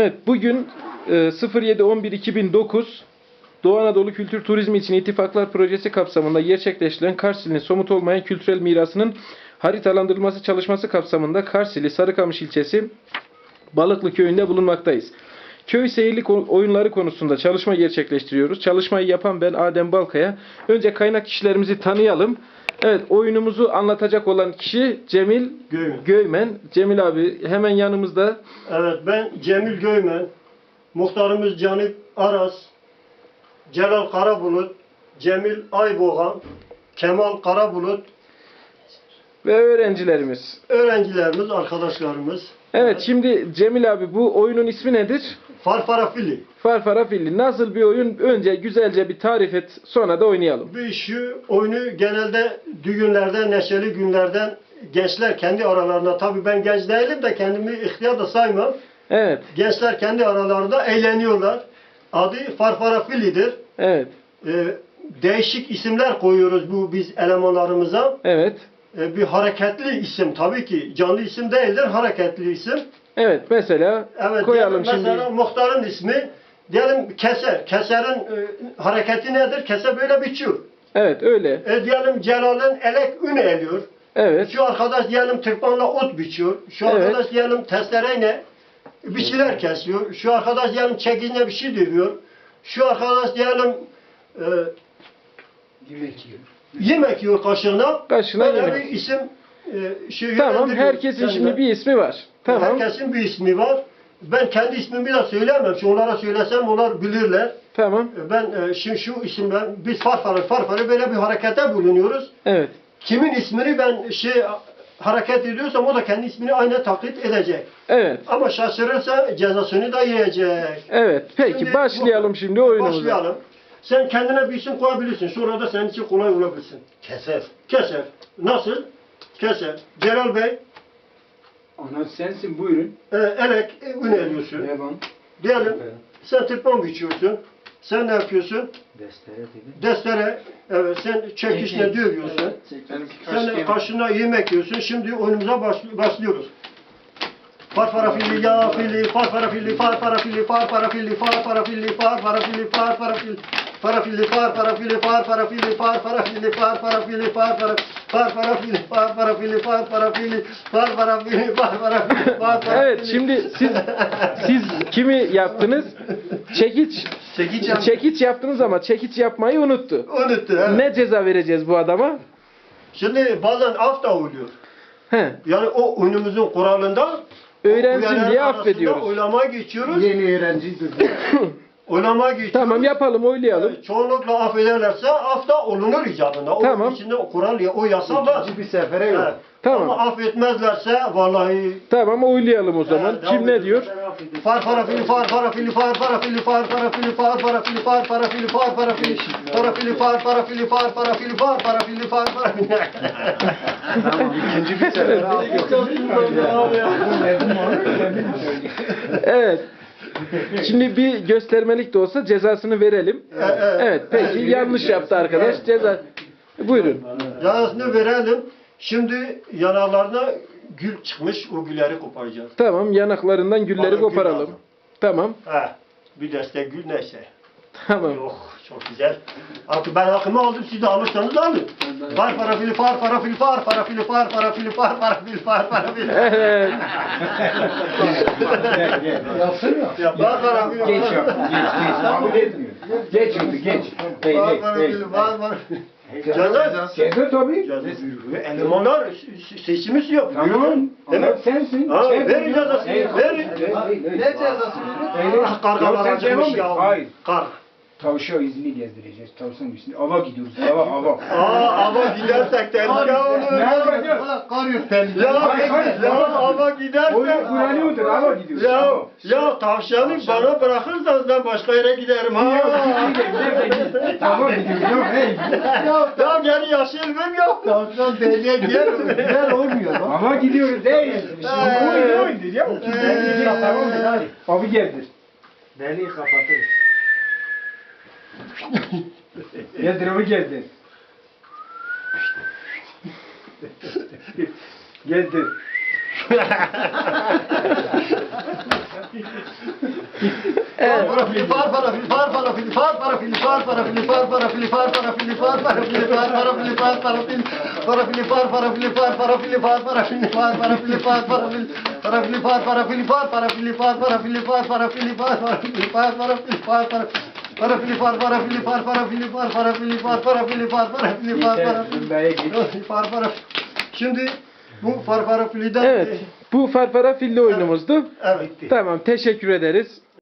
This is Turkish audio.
Evet bugün e, 07-11-2009 Doğu Anadolu Kültür Turizmi için İttifaklar Projesi kapsamında gerçekleştirilen Karsili'nin somut olmayan kültürel mirasının haritalandırılması çalışması kapsamında Karsili Sarıkamış ilçesi Balıklı köyünde bulunmaktayız. Köy seyirlik oyunları konusunda çalışma gerçekleştiriyoruz. Çalışmayı yapan ben Adem Balkaya. Önce kaynak kişilerimizi tanıyalım. Evet oyunumuzu anlatacak olan kişi Cemil Göymen. Göymen. Cemil abi hemen yanımızda. Evet ben Cemil Göymen. Muhtarımız Canip Aras. Celal Karabulut. Cemil Ayboğan. Kemal Karabulut. Ve öğrencilerimiz. Öğrencilerimiz, arkadaşlarımız. Evet şimdi Cemil abi bu oyunun ismi nedir? Farfarafili. Farfara Filli. Nasıl bir oyun? Önce güzelce bir tarif et sonra da oynayalım. Bu şu oyunu genelde düğünlerden, neşeli günlerden gençler kendi aralarında, tabii ben genç değilim de kendimi ihtiyar da saymam. Evet. Gençler kendi aralarında eğleniyorlar. Adı Farfarafili'dir. Evet. Ee, değişik isimler koyuyoruz bu biz elemanlarımıza. Evet. Ee, bir hareketli isim tabii ki. Canlı isim değildir, hareketli isim. Evet mesela Evet, koyalım diyelim şimdi. mesela muhtarın ismi diyelim keser. Keserin e, hareketi nedir? Keser böyle biçiyor. Evet öyle. E, diyelim Celal'in elek ün eliyor. Evet. Şu arkadaş diyelim tırpanla ot biçiyor. Şu Evet. arkadaş diyelim testereyle bir şeyler kesiyor. Şu arkadaş diyelim çekicine bir şey dövüyor. Şu arkadaş diyelim e, Yemek yiyor. Yemek yiyor kaşığına. Kaşığına Böyle yemek. bir isim e, şey Tamam herkesin kendine. şimdi bir ismi var. Tamam. Herkesin bir ismi var. Ben kendi ismimi de söyleyemem. Şimdi onlara söylesem onlar bilirler. Tamam. Ben e, şimdi şu isimden biz farfarı farfarı böyle bir harekete bulunuyoruz. Evet. Kimin ismini ben şey hareket ediyorsam o da kendi ismini aynı taklit edecek. Evet. Ama şaşırırsa cezasını da yiyecek. Evet. Peki Şimdi başlayalım şimdi oyunumuza. Başlayalım. Sen kendine bir isim koyabilirsin. Sonra da senin için kolay olabilsin. Keser. Keser. Nasıl? Keser. Celal Bey, Ana sensin buyurun. e, elek e, ün eliyorsun. Devam. Diyelim sen tırpan biçiyorsun. Sen ne yapıyorsun? Destere dedim. Destere, evet sen çekişle dövüyorsun. Sen de karşına yemek yiyorsun. Şimdi oyunumuza başl- başlıyoruz. Far para fili ya fili far para fili far para fili far para fili far para fili far para fili far para fili para fili far para fili far para fili far para fili far para fili far para far para fili far para fili far para fili far para fili far para fili far para Evet şimdi siz siz kimi yaptınız? Çekiç. Çekiç Çekiç yaptınız ama çekiç yapmayı unuttu. unuttu. he. Ne ceza vereceğiz bu adama? Şimdi bazen af da oluyor. He. Yani o oyunumuzun kuralında Öğrensin diye affediyoruz. Oylama geçiyoruz. Yeni öğrencidir. Oylama geçiyoruz. Tamam yapalım oylayalım. Ee, Çoğunlukla affederlerse af da olunur icabında. O Tamam. içinde o kural o yasa var. Bir sefere Evet. yok. Tamam. Ama affetmezlerse vallahi Tamam oylayalım o zaman. Evet, Kim ne diyor? far para fili far para fili far para fili far para fili far para fili far para fili far para fili para fili far para fili far para fili far para fili far para fili Tamam ikinci bir sefere. Evet. Şimdi bir göstermelik de olsa cezasını verelim. Evet peki yanlış yaptı arkadaş. Ceza Buyurun. Yarısını verelim. Şimdi yanarlarına gül çıkmış o gülleri koparacağız. Tamam yanaklarından gülleri Bana gül koparalım. lazım. Tamam. He. Bir deste gül neyse. Tamam. Yok çok güzel. Artık ben hakkımı aldım siz de alırsanız alın. Far para fili far para fili far para fili far para fili far para fili far para fili. Evet. Ya far para fili Geç yap. Geç geç. Kabul etmiyor. Geç oldu geç. Hey far hey para hey. fili far para Ceza. Ceza tabii. Ceza. Se- seçimiz yok. Tamam. Değil mi? Sensin. Ha, verin cezasını, verin. Ne cezası? Ah, Kargalar Yok, acımış ya. Hayır. Kar. Tavşan izini gezdireceğiz. Tavşan izini. Ava gidiyoruz. Ava ava. Aa ama gidersek tehlike olur. Ne yapacağız? Ulan kar yok tehlike. Ya, ya ama gidersek. Oyun kuralıyordur. Ava gidiyoruz. Ya, Ava. ya tavşanı bana bırakırsanız ben başka yere giderim ha. Ava gidiyoruz. Yok hey. ya, ya geri yaşılmam ya. Tavşan deliğe gider? Gider olmuyor. Ava gidiyoruz. Hey. Oyun oyundur ya. O Ee. Abi geldir. Deliği kapatır. Geldir abi geldir. geldir. Parafili far parafili far parafili far parafili far parafili far parafili far parafili far parafili far parafili far parafili parafili far parafili far parafili far parafili far parafili far parafili parafili far parafili far parafili far parafili far parafili far parafili far parafili far parafili Parafili far parafili far parafili far parafili far parafili far parafili far parafili far parafili Şimdi bu far parafiliden Evet. Bu farfara filli oyunumuzdu. Evet. Tamam teşekkür ederiz.